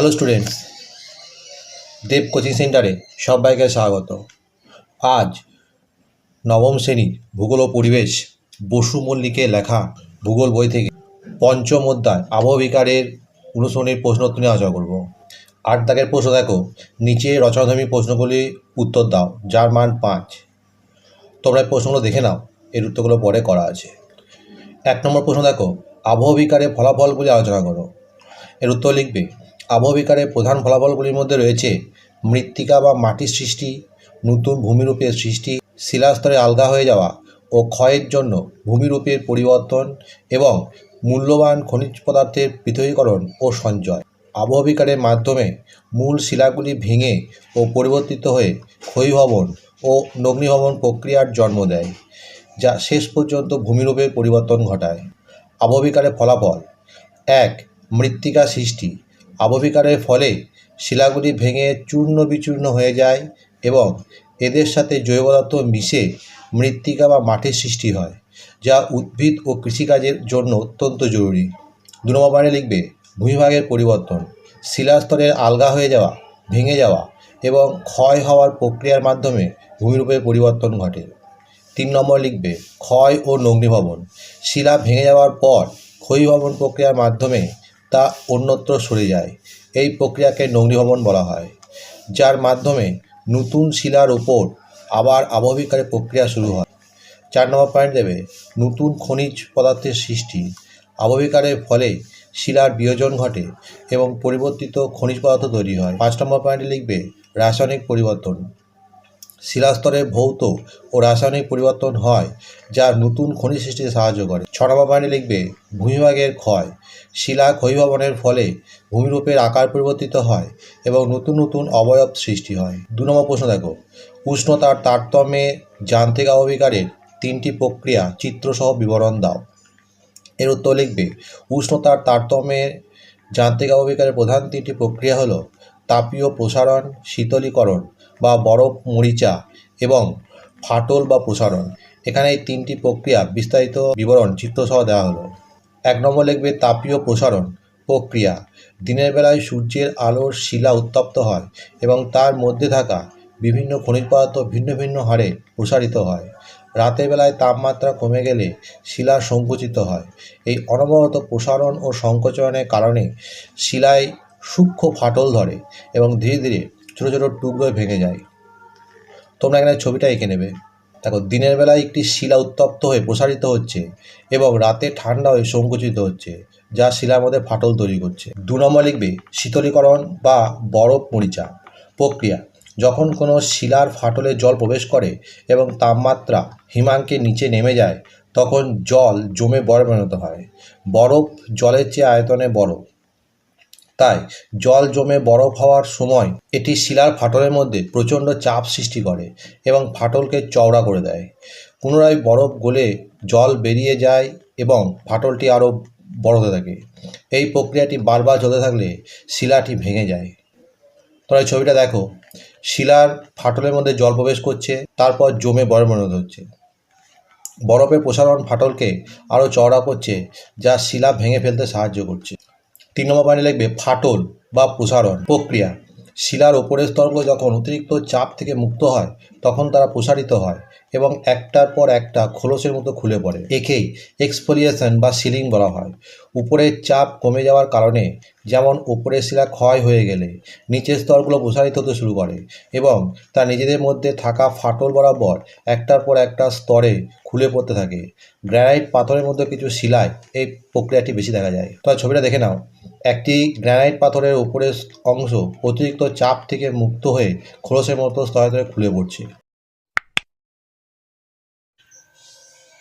Hello students দেব coaching সেন্টারে সবাইকে স্বাগত। আজ নবম শ্রেণির ভূগোল ও পরিবেশ বসু মল্লিকের লেখা ভূগোল বই থেকে পঞ্চম অধ্যায় আবহবিকারের অনুসরণের প্রশ্নোত্তর নিয়ে আলোচনা করব। আট দাগের প্রশ্ন দেখো, নিচে রচনাধর্মী প্রশ্নগুলি উত্তর দাও, যার মান পাঁচ। তোমরা প্রশ্নগুলো দেখে নাও, এর উত্তরগুলো পরে করা আছে। এক নম্বর প্রশ্ন দেখো, আবহবিকারের ফলাফলগুলি আলোচনা করো। এর উত্তর লিখবে আবহবিকারের প্রধান ফলাফলগুলির মধ্যে রয়েছে মৃত্তিকা বা মাটির সৃষ্টি, নতুন ভূমিরূপের সৃষ্টি, শিলাস্তরে আলগা হয়ে যাওয়া ও ক্ষয়ের জন্য ভূমিরূপের পরিবর্তন এবং মূল্যবান খনিজ পদার্থের পৃথকীকরণ ও সঞ্চয়। আবহবিকারের মাধ্যমে মূল শিলাগুলি ভেঙে ও পরিবর্তিত হয়ে ক্ষয়ীভবন ও নগ্নীভবন প্রক্রিয়ার জন্ম দেয়, যা শেষ পর্যন্ত ভূমিরূপের পরিবর্তন ঘটায়। আবহবিকারের ফলাফল, এক, মৃত্তিকা সৃষ্টি। আবহবিকারের ফলে শিলাগুলি ভেঙে চূর্ণ বিচূর্ণ হয়ে যায় এবং এদের সাথে জৈব পদার্থ মিশে মৃত্তিকা বা মাটির সৃষ্টি হয়, যা উদ্ভিদ ও কৃষিকাজের জন্য অত্যন্ত জরুরি। দু নম্বর লিখবে, ভূমিভাগের পরিবর্তন, শিলাস্তরের আলগা হয়ে যাওয়া, ভেঙে যাওয়া এবং ক্ষয় হওয়ার প্রক্রিয়ার মাধ্যমে ভূমিরূপের পরিবর্তন ঘটে। তিন নম্বর লিখবে, ক্ষয় ও নগ্নীভবন, শিলা ভেঙে যাওয়ার পর ক্ষয়ীভবন প্রক্রিয়ার মাধ্যমে তা অন্যত্র সরে যায়। এই প্রক্রিয়াকে নগ্নীভবন বলা হয়, যার মাধ্যমে নতুন শিলার ওপর আবার আবহবিকারের প্রক্রিয়া শুরু হয়। চার নম্বর পয়েন্ট দেবে, নতুন খনিজ পদার্থের সৃষ্টি। আবহবিকারের ফলে শিলার বিয়োজন ঘটে এবং পরিবর্তিত খনিজ পদার্থ তৈরি হয়। পাঁচ নম্বর পয়েন্টে লিখবে, রাসায়নিক পরিবর্তন। শিলাস্তরের ভৌত ও রাসায়নিক পরিবর্তন হয়, যা নতুন খনিজ সৃষ্টিতে সাহায্য করে। ছ নম্বর লিখবে, ভূমিভাগের ক্ষয়। শিলা ক্ষয়ীভবনের ফলে ভূমিরূপের আকার পরিবর্তিত হয় এবং নতুন নতুন অবয়ব সৃষ্টি হয়। দু নম্বর প্রশ্ন দেখো। উষ্ণতার তারতম্যে যান্ত্রিক আবহবিকারের তিনটি প্রক্রিয়া চিত্রসহ বিবরণ দাও। এর উত্তর লিখবে, উষ্ণতার তারতম্যে যান্ত্রিক আবহবিকারের প্রধান তিনটি প্রক্রিয়া হলো তাপীয় প্রসারণ, শীতলীকরণ বা বরফ মরিচা এবং ফাটল বা প্রসারণ এখানে এই তিনটি প্রক্রিয়া বিস্তারিত বিবরণ চিত্রসহ দেওয়া হলো। এক নম্বর লিখবে তাপীয় প্রসারণ প্রক্রিয়া। দিনের বেলায় সূর্যের আলোর শিলা উত্তপ্ত হয় এবং তার মধ্যে থাকা বিভিন্ন খনিজ পদার্থ ভিন্ন ভিন্ন হারে প্রসারিত হয়। রাতের বেলায় তাপমাত্রা কমে গেলে শিলা সংকুচিত হয়। এই অনবরত প্রসারণ ও সংকোচনের কারণে শিলায় সূক্ষ্ম ফাটল ধরে এবং ধীরে ধীরে ছোটো ছোটো টুকরোয় ভেঙে যায়। তোমরা এখানে ছবিটা এঁকে নেবে। দেখো, দিনের বেলায় একটি শিলা উত্তপ্ত হয়ে প্রসারিত হচ্ছে এবং রাতে ঠান্ডা হয়ে সংকুচিত হচ্ছে, যা শিলার মধ্যে ফাটল তৈরি করছে। দু নম্বর লিখবে, শীতলীকরণ বা বরফ মরিচা প্রক্রিয়া। যখন কোনো শিলার ফাটলে জল প্রবেশ করে এবং তাপমাত্রা হিমাঙ্কের নিচে নেমে যায়, তখন জল জমে বরফ পরিণত হয়। বরফ জলের চেয়ে আয়তনে বড়। তাই জল জমে বরফ হওয়ার সময় এটি শিলার ফাটলের মধ্যে প্রচণ্ড চাপ সৃষ্টি করে এবং ফাটলকে চওড়া করে দেয়। পুনরায় বরফ গলে জল বেরিয়ে যায় এবং ফাটলটি আরও বড় হতে থাকে। এই প্রক্রিয়াটি বারবার চলতে থাকলে শিলাটি ভেঙে যায়। তোমরা ছবিটা দেখো। শিলার ফাটলের মধ্যে জল প্রবেশ করছে, তারপর জমে বরফ পরিণত হচ্ছে। বরফের প্রসারণ ফাটলকে আরও চওড়া করছে, যা শিলা ভেঙে ফেলতে সাহায্য করছে। তিন নম্বর পয়েন্টে লিখবে, ফাটল বা প্রসারণ প্রক্রিয়া। শিলার ওপরের স্তরগুলো যখন অতিরিক্ত চাপ থেকে মুক্ত হয়, তখন তারা প্রসারিত হয় এবং একটার পর একটা খোলসের মতো খুলে পড়ে। একেই এক্সপোলিয়েশন বা সিলিং বলা হয়। উপরের চাপ কমে যাওয়ার কারণে যেমন উপরের শিলা ক্ষয় হয়ে গেলে, নিচের স্তরগুলো প্রসারিত হতে শুরু করে এবং তা নিজেদের মধ্যে থাকা ফাটল বরাবর একটার পর একটা স্তরে খুলে পড়তে থাকে। গ্রানাইট পাথরের মধ্যে কিছু শিলায় এই প্রক্রিয়াটি বেশি দেখা যায়। তো ছবিটা দেখে নাও। একটি গ্রানাইট পাথরের উপরের অংশ অতিরিক্ত চাপ থেকে মুক্ত হয়ে খোলসের মতো স্তরে স্তরে খুলে পড়ছে।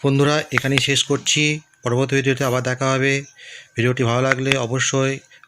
বন্ধুরা, এখানেই শেষ করছি। পরবর্তী ভিডিওতে আবার দেখা হবে। ভিডিওটি ভালো লাগলে অবশ্যই